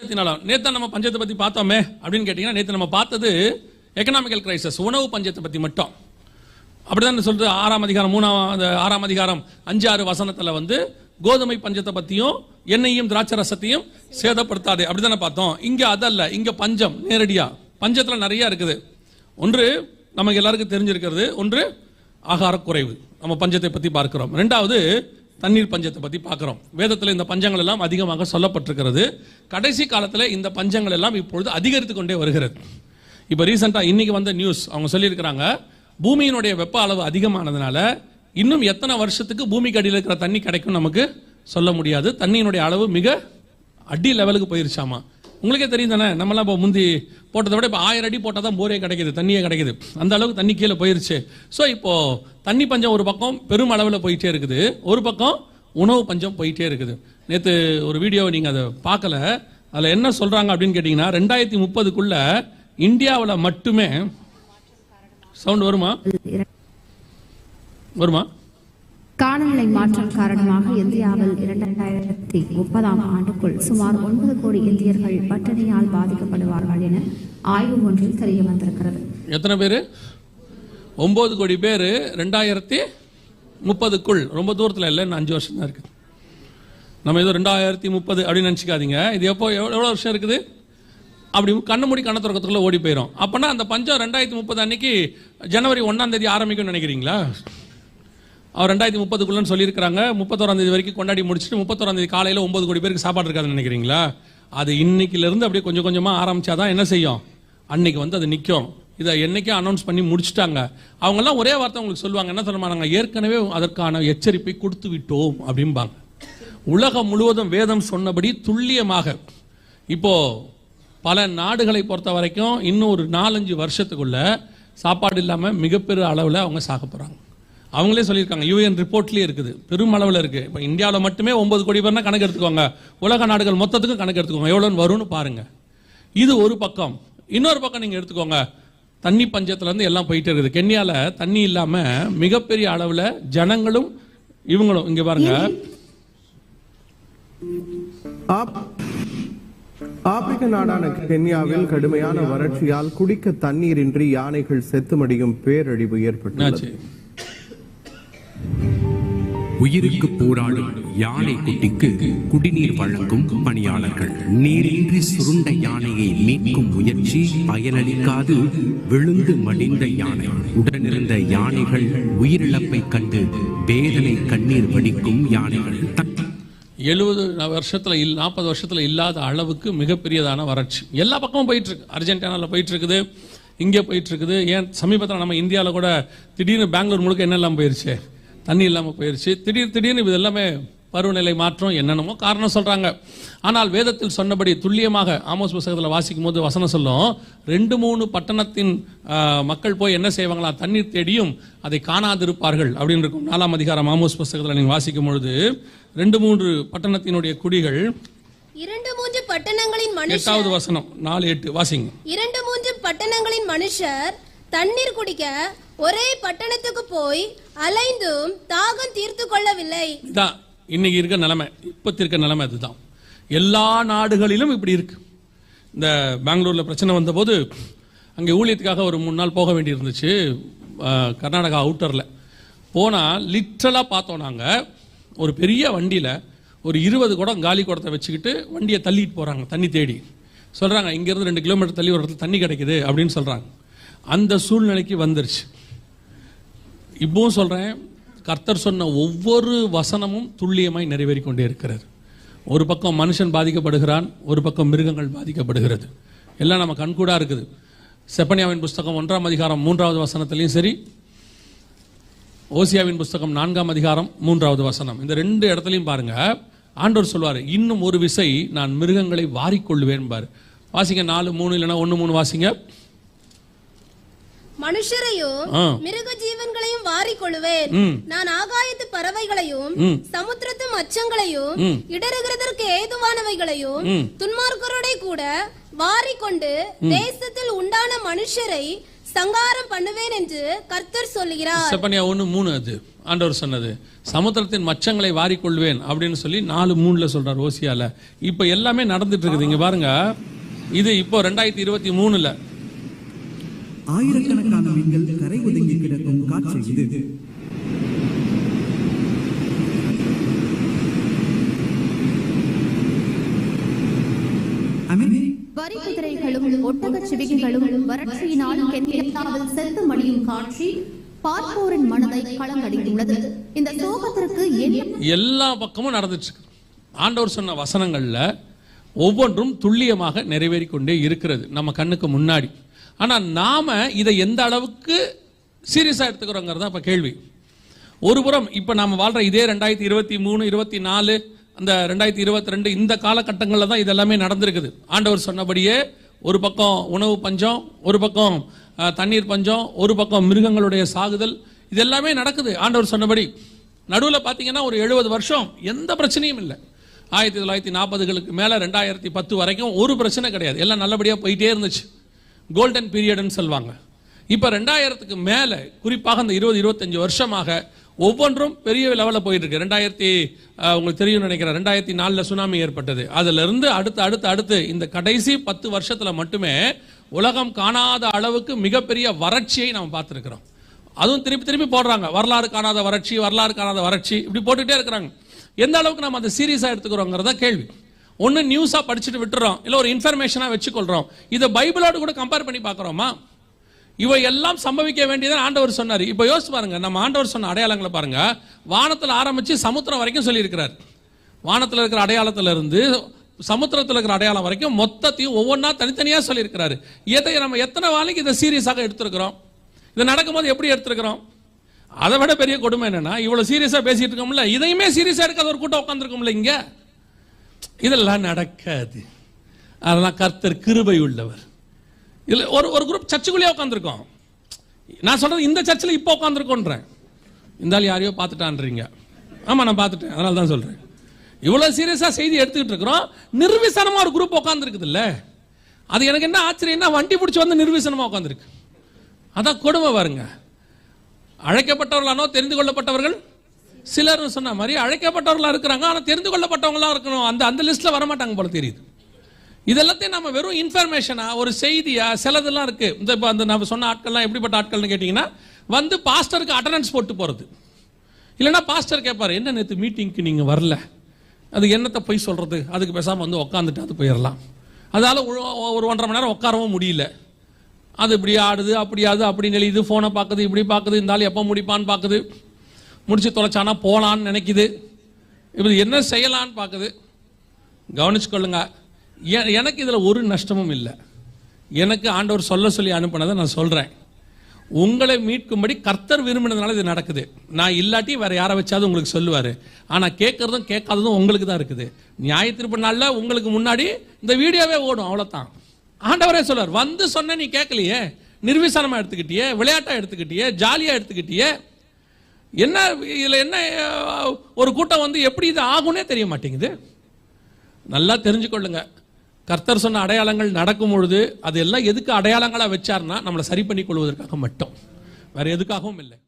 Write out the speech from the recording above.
பஞ்சத்தினால நேத்து நம்ம பஞ்சத்தை பத்தி பார்த்தோமே அப்படின்னு கேட்டீங்கன்னா நேத்து நம்ம பார்த்தது எக்கனாமிக்கல் கிரைசஸ் உணவு பஞ்சத்தை பத்தி மட்டும். அப்படிதான் சொல்றது? ஆறாம் அதிகாரம் மூணாம் ஆறாம் அதிகாரம் அஞ்சு ஆறு வசனத்துல வந்து கோதுமை பஞ்சத்தை பத்தியும் எண்ணெயும் திராட்சை ரசத்தையும் சேதப்படுத்தாதே. அப்படிதானே பார்த்தோம். இங்க அதல்ல. இங்க பஞ்சம் நேரடியா. பஞ்சத்துல நிறைய இருக்குது. ஒன்று நமக்கு எல்லாருக்கும் தெரிஞ்சிருக்கிறது. ஒன்று ஆகார குறைவு நம்ம பஞ்சத்தை பத்தி பார்க்கிறோம். ரெண்டாவது தண்ணீர் பஞ்சத்தை பற்றி பார்க்குறோம். வேதத்தில் இந்த பஞ்சங்கள் எல்லாம் அதிகமாக சொல்லப்பட்டிருக்கிறது. கடைசி காலத்தில் இந்த பஞ்சங்கள் எல்லாம் இப்பொழுது அதிகரித்து கொண்டே வருகிறது. இப்போ ரீசெண்டாக இன்னைக்கு வந்த நியூஸ் அவங்க சொல்லியிருக்கிறாங்க பூமியினுடைய வெப்ப அளவு அதிகமானதுனால இன்னும் எத்தனை வருஷத்துக்கு பூமிக்கு அடியில் இருக்கிற தண்ணி கிடைக்கும் நமக்கு சொல்ல முடியாது. தண்ணியினுடைய அளவு மிக அடி லெவலுக்கு போயிருச்சாமா? உங்களுக்கே தெரியும் தானே நம்மலாம் இப்போ முந்தி போட்டதை விட இப்போ ஆயிரம் அடி போட்டால் தான் போரே கிடைக்குது தண்ணியே கிடைக்குது. அந்த அளவுக்கு தண்ணி கீழே போயிருச்சு. ஸோ இப்போ தண்ணி பஞ்சம் ஒரு பக்கம் பெரும் அளவில் போயிட்டே இருக்குது. ஒரு பக்கம் உணவு பஞ்சம் போயிட்டே இருக்குது. நேற்று ஒரு வீடியோவை நீங்கள் அதை பார்க்கல. அதில் என்ன சொல்கிறாங்க அப்படின்னு கேட்டிங்கன்னா ரெண்டாயிரத்தி முப்பதுக்குள்ளே இந்தியாவில் மட்டுமே சவுண்ட் வருமா? வருமா? காலநிலை மாற்றம் காரணமாக இந்தியாவில் இரண்டாயிரத்தி முப்பதாம் ஆண்டுக்குள் சுமார் ஒன்பது கோடி இந்தியர்கள் பட்டினியால் பாதிக்கப்படுவார்கள் என ஆய்வு ஒன்றில் தெரிய வந்திருக்கிறது எத்தனை பேர்? ஒன்பது கோடி பேர் ரெண்டாயிரத்தி முப்பதுக்குள். ரொம்ப தூரத்தில் இல்லை இன்னும் அஞ்சு வருஷம் தான் இருக்குது நம்ம ஏதோ ரெண்டாயிரத்தி முப்பது அப்படின்னு நினச்சிக்காதீங்க. இது எப்போ எவ்வளோ எவ்வளோ வருஷம் இருக்குது? அப்படி கண்ணு மூடி கண்ண திறக்கத்துக்குள்ள ஓடி போயிடும் அப்போனா அந்த பஞ்சம் ரெண்டாயிரத்தி முப்பது அன்னைக்கு ஜனவரி ஒன்றாம் தேதி ஆரம்பிக்கும்னு நினைக்கிறீங்களா? அவர் ரெண்டாயிரத்தி முப்பதுக்குள்ளன்னு சொல்லியிருக்கிறாங்க. முப்பத்தோராம் தேதி வரைக்கும் கொண்டாடி முடிச்சுட்டு முப்பத்தோராம் தேதி காலையில் ஒன்பது கோடி பேருக்கு சாப்பாடு இருக்காதுன்னு நினைக்கிறீங்களா? அது இன்னைக்கிலிருந்து அப்படியே கொஞ்சம் கொஞ்சமாக ஆரம்பிச்சாதான் என்ன செய்யும்? அன்னைக்கு வந்து அது நிற்கும் இதை என்னைக்கே அனௌன்ஸ் பண்ணி முடிச்சுட்டாங்க. அவங்கெல்லாம் ஒரே வார்த்தை உங்களுக்கு சொல்லுவாங்க. என்ன சொல்லுமா நாங்கள் ஏற்கனவே அதற்கான எச்சரிப்பை கொடுத்து விட்டோம் அப்படிம்பாங்க. உலகம் முழுவதும் வேதம் சொன்னபடி துல்லியமாக. இப்போ பல நாடுகளை பொறுத்த வரைக்கும் இன்னும் ஒரு நாலஞ்சு வருஷத்துக்குள்ள சாப்பாடு இல்லாமல் மிகப்பெரிய அளவில் அவங்க சாக போகிறாங்க அவங்களே சொல்லியிருக்காங்க. யூஎன் ரிப்போர்ட்லேயே இருக்குது. பெரும் அளவில் இருக்குது இப்போ இந்தியாவில் மட்டுமே ஒன்பது கோடி பேர்னா கணக்கு எடுத்துக்கோங்க. உலக நாடுகள் மொத்தத்துக்கும் கணக்கு எடுத்துக்கோங்க. எவ்வளோன்னு வரும்னு பாருங்க. இது ஒரு பக்கம். இன்னொரு பக்கம் நீங்கள் எடுத்துக்கோங்க. தண்ணி பஞ்சத்துலேருந்து எல்லாம் போயிட்டே இருக்குது. கென்யால தண்ணி இல்லாமல் மிகப்பெரிய அளவில் ஜனங்களும் இவங்களும். இங்கே பாருங்க. ஆப்- ஆப்பிரிக்க நாடான கென்யாவில் கடுமையான வறட்சியால் குடிக்க தண்ணீரின்றி யானைகள் செத்து மடியும் பேரழிவு ஏற்பட்டுள்ளது. உயிருக்கு போராடும் யானை குட்டிக்கு குடிநீர் வழங்கும் பணியாளர்கள். நீரின்றி சுருண்ட யானையை மீட்கும் முயற்சி பயனளிக்காது. விழுந்து மடிந்த யானை. உடனிருந்த யானைகள் உயிரிழப்பை கண்டு வேதனை கண்ணீர் வடிக்கும் யானைகள். எழுபது வருஷத்துல இல் நாற்பது வருஷத்துல இல்லாத அளவுக்கு மிகப்பெரியதான வறட்சி. எல்லா பக்கமும் போயிட்டு இருக்கு அர்ஜென்டினாவில் போயிட்டு இருக்குது இங்கே போயிட்டு இருக்குது ஏன் சமீபத்தில் நம்ம இந்தியாவில் கூட திடீர்னு பெங்களூர் முழுக்க என்னெல்லாம் போயிருச்சு? தண்ணி இல்லாமல் போயிருச்சு. திடீர் திடீர்னு இது எல்லாமே பருவநிலை மாற்றம் என்னென்னமோ காரணம் சொல்றாங்க. ஆனால் வேதத்தில் சொன்னபடி துல்லியமாக ஆமோஸ் புஸ்தகத்தில் வாசிக்கும் போது வசனம் சொல்லும் ரெண்டு மூணு பட்டணத்தின் மக்கள் போய் என்ன செய்வாங்களா? தண்ணீர் தேடியும் அதை காணாதிருப்பார்கள் அப்படின்னு இருக்கும். நாலாம் அதிகாரம் ஆமோஸ் புஸ்தகத்தில் நீங்கள் வாசிக்கும் பொழுது ரெண்டு மூன்று பட்டணத்தினுடைய குடிகள் இரண்டு மூன்று பட்டணங்களின் எட்டாவது வசனம் நாலு எட்டு வாசிங்க. இரண்டு மூன்று பட்டணங்களின் மனுஷர் தண்ணீர் குடிக்க ஒரே பட்டணத்துக்கு போய் அலைந்தும் தாகம் தீர்த்து கொள்ளவில்லை. இதான் இன்னைக்கு இருக்க நிலைமை. இப்பத்தி இருக்க நிலைமை அதுதான். எல்லா நாடுகளிலும் இப்படி இருக்கு. இந்த பெங்களூர்ல பிரச்சனை வந்தபோது அங்கே ஊழியத்துக்காக ஒரு மூணு நாள் போக வேண்டி இருந்துச்சு கர்நாடகா அவுட்டரில். போனால் லிட்ரலாக பார்த்தோம் நாங்கள் ஒரு பெரிய வண்டியில் ஒரு இருபது குடம் காலி குடத்தை வச்சுக்கிட்டு வண்டியை தள்ளிட்டு போகிறாங்க தண்ணி தேடி. சொல்கிறாங்க இங்கேருந்து ரெண்டு கிலோமீட்டர் தள்ளி ஒரு இடத்துல தண்ணி கிடைக்குது அப்படின்னு சொல்கிறாங்க அந்த சூழ்நிலைக்கு வந்துருச்சு. இப்பவும் சொல்றேன் கர்த்தர் சொன்ன ஒவ்வொரு வசனமும் துல்லியமாய் நிறைவேறிக் கொண்டே இருக்கிறது. ஒரு பக்கம் மனுஷன் பாதிக்கப்படுகிறான் ஒரு பக்கம் மிருகங்கள் பாதிக்கப்படுகிறது. எல்லாம் நம்ம கண்கூடா இருக்குது. செப்பனியாவின் புஸ்தகம் ஒன்றாம் அதிகாரம் மூன்றாவது வசனத்திலையும் சரி ஓசியாவின் புஸ்தகம் நான்காம் அதிகாரம் மூன்றாவது வசனம். இந்த ரெண்டு இடத்துலையும் பாருங்க ஆண்டவர் சொல்வார் இன்னும் ஒரு விசை நான் மிருகங்களை வாரிக்கொள்வேன் பாரு. வாசிங்க நாலு மூணு இல்லைன்னா ஒன்று மூணு வாசிங்க. மனுஷரையும் ஆ. மிருக ஜீவன்களையும் வாரிக் கொள்ளுவேன் ம். நான் ஆகாயத்து பறவைகளையும். சமுத்திரத்து மச்சங்களையும். இடறுகிறதற்கு ஏதுவானவைகளையும். துன்மார்க்கரோட கூட வாரிக்கொண்டு தேசத்தில் உண்டான மனுஷரை சங்காரம் பண்ணுவேன் என்று கர்த்தர் சொல்லுகிறார் செப்பனியா ஒண்ணு மூணு அது ஆண்டவர் சொன்னது சமுத்திரத்தின் மச்சங்களை வாரிக்கொள்வேன் அப்படின்னு சொல்லி நாலு மூணுல சொல்றார் ஓசியால இப்ப எல்லாமே நடந்துட்டு இருக்குது இங்க பாருங்க இது இப்போ ரெண்டாயிரத்தி இருபத்தி மூணுல ஆயிரக்கணக்கான மீன்கள் கரை ஒதுங்கி கிடக்கும் காட்சி இது. அமெரிக்க வரி குதிரைகளும் ஒட்டகச் சிவிகைகளும் வறட்சியினால் கென்யாவில் செத்து மடியும் காட்சி பார்ப்போரின் மனதை களங்கடித்துள்ளது. இந்த சோகத்திற்கு எல்லா பக்கமும் நடந்துட்டு இருக்கு ஆண்டவர் சொன்ன வசனங்கள்ல ஒவ்வொன்றும் துல்லியமாக நிறைவேறி கொண்டே இருக்கிறது. நம்ம கண்ணுக்கு முன்னாடி. ஆனால் நாம் இதை எந்த அளவுக்கு சீரியஸாக எடுத்துக்கிறோங்கிறது தான் இப்போ கேள்வி. ஒரு புறம் இப்போ நாம் வாழ்கிற இதே ரெண்டாயிரத்தி இருபத்தி மூணு இருபத்தி நாலு அந்த ரெண்டாயிரத்தி இருபத்தி ரெண்டு இந்த காலகட்டங்களில் தான் இதெல்லாமே நடந்திருக்குது. ஆண்டவர் சொன்னபடியே ஒரு பக்கம் உணவு பஞ்சம் ஒரு பக்கம் தண்ணீர் பஞ்சம் ஒரு பக்கம் மிருகங்களுடைய சாகுதல் இது எல்லாமே நடக்குது. ஆண்டவர் சொன்னபடி நடுவில் பார்த்தீங்கன்னா ஒரு எழுபது வருஷம் எந்த பிரச்சனையும் இல்லை. ஆயிரத்தி தொள்ளாயிரத்தி நாற்பதுகளுக்கு மேலே ரெண்டாயிரத்தி பத்து வரைக்கும் ஒரு பிரச்சனை கிடையாது. எல்லாம் நல்லபடியாக போயிட்டே இருந்துச்சு. கோல்டன் பீரியட்னு சொல்லுவாங்க. இப்போ ரெண்டாயிரத்துக்கு மேலே குறிப்பாக இந்த இருபது இருபத்தஞ்சு வருஷமாக ஒவ்வொன்றும் பெரிய லெவலில் போயிட்டு இருக்கு. ரெண்டாயிரத்தி உங்களுக்கு தெரியும் நினைக்கிறேன் ரெண்டாயிரத்தி நாலில் சுனாமி ஏற்பட்டது. அதிலிருந்து அடுத்து அடுத்து அடுத்து இந்த கடைசி பத்து வருஷத்தில் மட்டுமே உலகம் காணாத அளவுக்கு மிகப்பெரிய வறட்சியை நாம் பார்த்துருக்கிறோம். அதுவும் திருப்பி திருப்பி போடுறாங்க. வரலாறு காணாத வறட்சி வரலாறு காணாத வறட்சி இப்படி போட்டுகிட்டே இருக்கிறாங்க. எந்த அளவுக்கு நம்ம அதை சீரியஸாக எடுத்துக்கிறோங்கிறத கேள்வி. ஒன்று நியூஸாக படிச்சுட்டு விட்டுறோம். இல்லை ஒரு இன்ஃபர்மேஷனாக வச்சுக்கொள்கிறோம் இதை பைபிளோடு கூட கம்பேர் பண்ணி பார்க்குறோமா? இவை எல்லாம் சம்பவிக்க வேண்டியதான் ஆண்டவர் சொன்னார். இப்போ யோசிச்சு பாருங்க. நம்ம ஆண்டவர் சொன்ன அடையாளங்களை பாருங்க. வானத்தில் ஆரம்பித்து சமுத்திரம் வரைக்கும் சொல்லியிருக்கிறார். வானத்தில் இருக்கிற அடையாளத்துல இருந்து சமுத்திரத்தில் இருக்கிற அடையாளம் வரைக்கும் மொத்தத்தையும் ஒவ்வொன்றா தனித்தனியாக சொல்லியிருக்கிறாரு. எதை நம்ம எத்தனை வாழைக்கு இதை சீரியஸாக எடுத்திருக்கிறோம்? இது நடக்கும்போது எப்படி எடுத்திருக்கிறோம்? அதை விட பெரிய கொடுமை என்னன்னா இவ்வளோ சீரியஸாக பேசிட்டு இருக்கோம்ல. இதையுமே சீரியஸாக எடுக்காத ஒரு கூட்டம் உட்காந்துருக்கோம்ல இங்கே. இதெல்லாம் நடக்காது. அதெல்லாம் கர்த்தர் கிருபை உள்ளவர் இதில் ஒரு ஒரு குரூப் சர்ச்சுக்குள்ளேயே உட்காந்துருக்கோம் நான் சொல்கிறது இந்த சர்ச்சில் இப்போ உட்காந்துருக்கோன்றேன் இருந்தாலும் யாரையோ பார்த்துட்டான்றீங்க. ஆமாம் நான் பார்த்துட்டேன். அதனால தான் சொல்கிறேன் இவ்வளோ சீரியஸாக செய்தி எடுத்துக்கிட்டு இருக்கிறோம். நிர்விசனமாக ஒரு குரூப் உட்காந்துருக்குது இல்லை அது எனக்கு என்ன ஆச்சரியம்னா வண்டி பிடிச்சி வந்து நிர்விசனமாக உட்காந்துருக்கு அதான் கொடுமை பாருங்க. அழைக்கப்பட்டவர்களானோ தெரிந்து கொள்ளப்பட்டவர்கள் சிலர் சொன்ன மாதிரி அழைக்கப்பட்டவர்களாக இருக்கிறாங்க ஆனால் தெரிந்து கொள்ளப்பட்டவங்களாக இருக்கணும். அந்த அந்த லிஸ்ட்டில் வரமாட்டாங்க போல தெரியுது. இதெல்லாத்தையும் நம்ம வெறும் இன்ஃபர்மேஷனாக ஒரு செய்தியாக சிலதெல்லாம் இருக்குது இந்த இப்போ அந்த நம்ம சொன்ன ஆட்கள்லாம் எப்படிப்பட்ட ஆட்கள்னு கேட்டிங்கன்னா வந்து பாஸ்டருக்கு அட்டண்டன்ஸ் போட்டு போகிறது இல்லைன்னா பாஸ்டர் கேட்பார் என்ன நேற்று மீட்டிங்க்கு நீங்கள் வரல? அது என்னத்தை போய் சொல்கிறது அதுக்கு பேசாமல் வந்து உட்காந்துட்டு அது போயிடலாம் அதால் ஒரு- ஒன்றரை மணி நேரம் உட்காரவும் முடியல. அது இப்படி ஆடுது அப்படி அது அப்படி நெளியுது ஃபோனை பார்க்குது இப்படி பார்க்குது இருந்தாலும் எப்போ முடிப்பான்னு பார்க்குது முடிச்சு தொலைச்சானா போகலான்னு நினைக்குது. இப்போ என்ன செய்யலான்னு பார்க்குது கவனிச்சுக்கொள்ளுங்க. எனக்கு இதில் ஒரு நஷ்டமும் இல்லை. எனக்கு ஆண்டவர் சொல்ல சொல்லி அனுப்பினதை நான் சொல்கிறேன் உங்களை மீட்கும்படி கர்த்தர் விரும்பினதுனால இது நடக்குது. நான் இல்லாட்டி வேற யாரை வச்சாவது உங்களுக்கு சொல்லுவார். ஆனால் கேட்கறதும் கேட்காததும் உங்களுக்கு தான் இருக்குது. நியாய திருப்பு நாளில் உங்களுக்கு முன்னாடி இந்த வீடியோவே ஓடும் அவ்வளோதான் ஆண்டவரே சொல்லுவார் வந்து சொன்ன நீ கேட்கலையே. நிர்விசாரமாக எடுத்துக்கிட்டியே விளையாட்டாக எடுத்துக்கிட்டியே ஜாலியாக எடுத்துக்கிட்டியே என்ன இதில் என்ன ஒரு கூட்டம் வந்து எப்படி இது ஆகும்னே தெரிய மாட்டேங்குது. நல்லா தெரிஞ்சுக்கொள்ளுங்க. கர்த்தர் சொன்ன அடையாளங்கள் நடக்கும் பொழுது அது எல்லாம் எதுக்கு அடையாளங்களாக வச்சார்னா நம்மளை சரி பண்ணி கொள்வதற்காக மட்டும். வேற எதுக்காகவும் இல்லை.